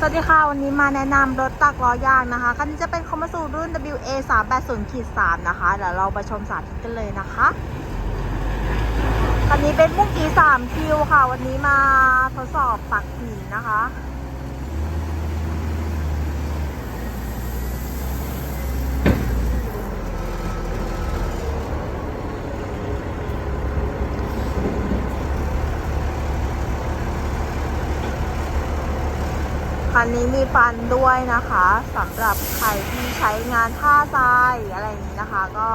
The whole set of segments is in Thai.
สวัสดีค่ะ วันนี้มาแนะนำรถตักล้อยางนะคะ คันนี้จะเป็นคอมมาสูรุ่น WA 3 8 0ขีด3นะคะ เดี๋ยวเราไปชมสาธิตกันเลยนะคะ คันนี้เป็นมุกอี3คิวค่ะ วันนี้มาทดสอบปักหินนะคะ คันนี้มีฟันด้วยนะคะสำหรับใครที่ใช้งานท่าทรายอะไรอย่างนี้นะคะ ก็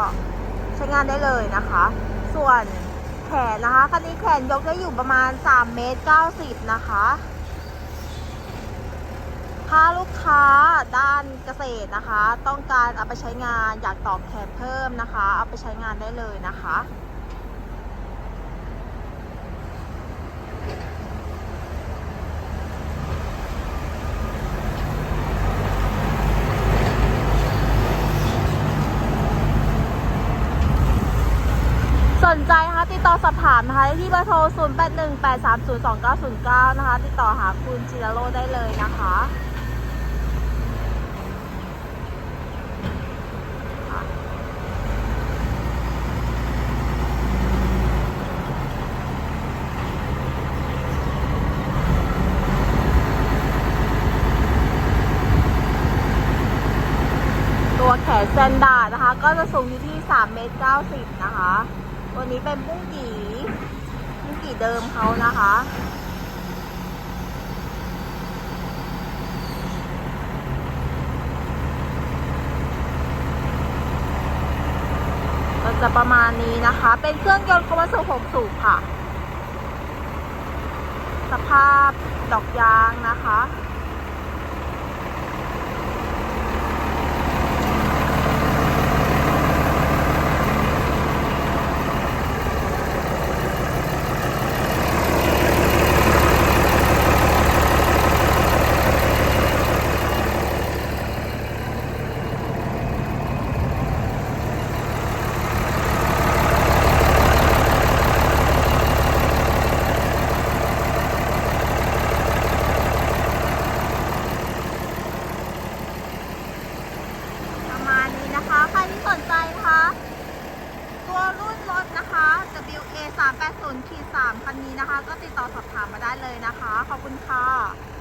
ใช้งานได้เลยนะคะ ส่วนแขนนะคะ คันนี้แขนยกได้อยู่ประมาณ3เมตร90 นะคะถ้าลูกค้าด้านเกษตรนะคะ ต้องการเอาไปใช้งานอยากตอกแขนเพิ่มนะคะ เอาไปใช้งานได้เลยนะคะ สนใจนะคะติดต่อสอบถามนะคะที่เบอร์โทร 0 8 1 8 3 0 2 9 0 9 นะคะ ติดต่อหาคุณจิรโรได้เลยนะคะตัวแขนแซนดาร์ดนะคะ ก็จะสูงอยู่ที่ 3 เมตร 90 นะคะ นี้เป็นบุ้งกี่บุ้งกี่เดิมเขานะคะ ก็จะประมาณนี้นะคะ เป็นเครื่องยนต์คอมบัสหกสูบค่ะ สภาพดอกยางนะคะมาณนี้นะคะ ใครที่สนใจนะคะ ตัวรุ่นรถนะคะ WA 3 8 0 3คันนี้นะคะ ก็ติดต่อสอบถามมาได้เลยนะคะ ขอบคุณค่ะ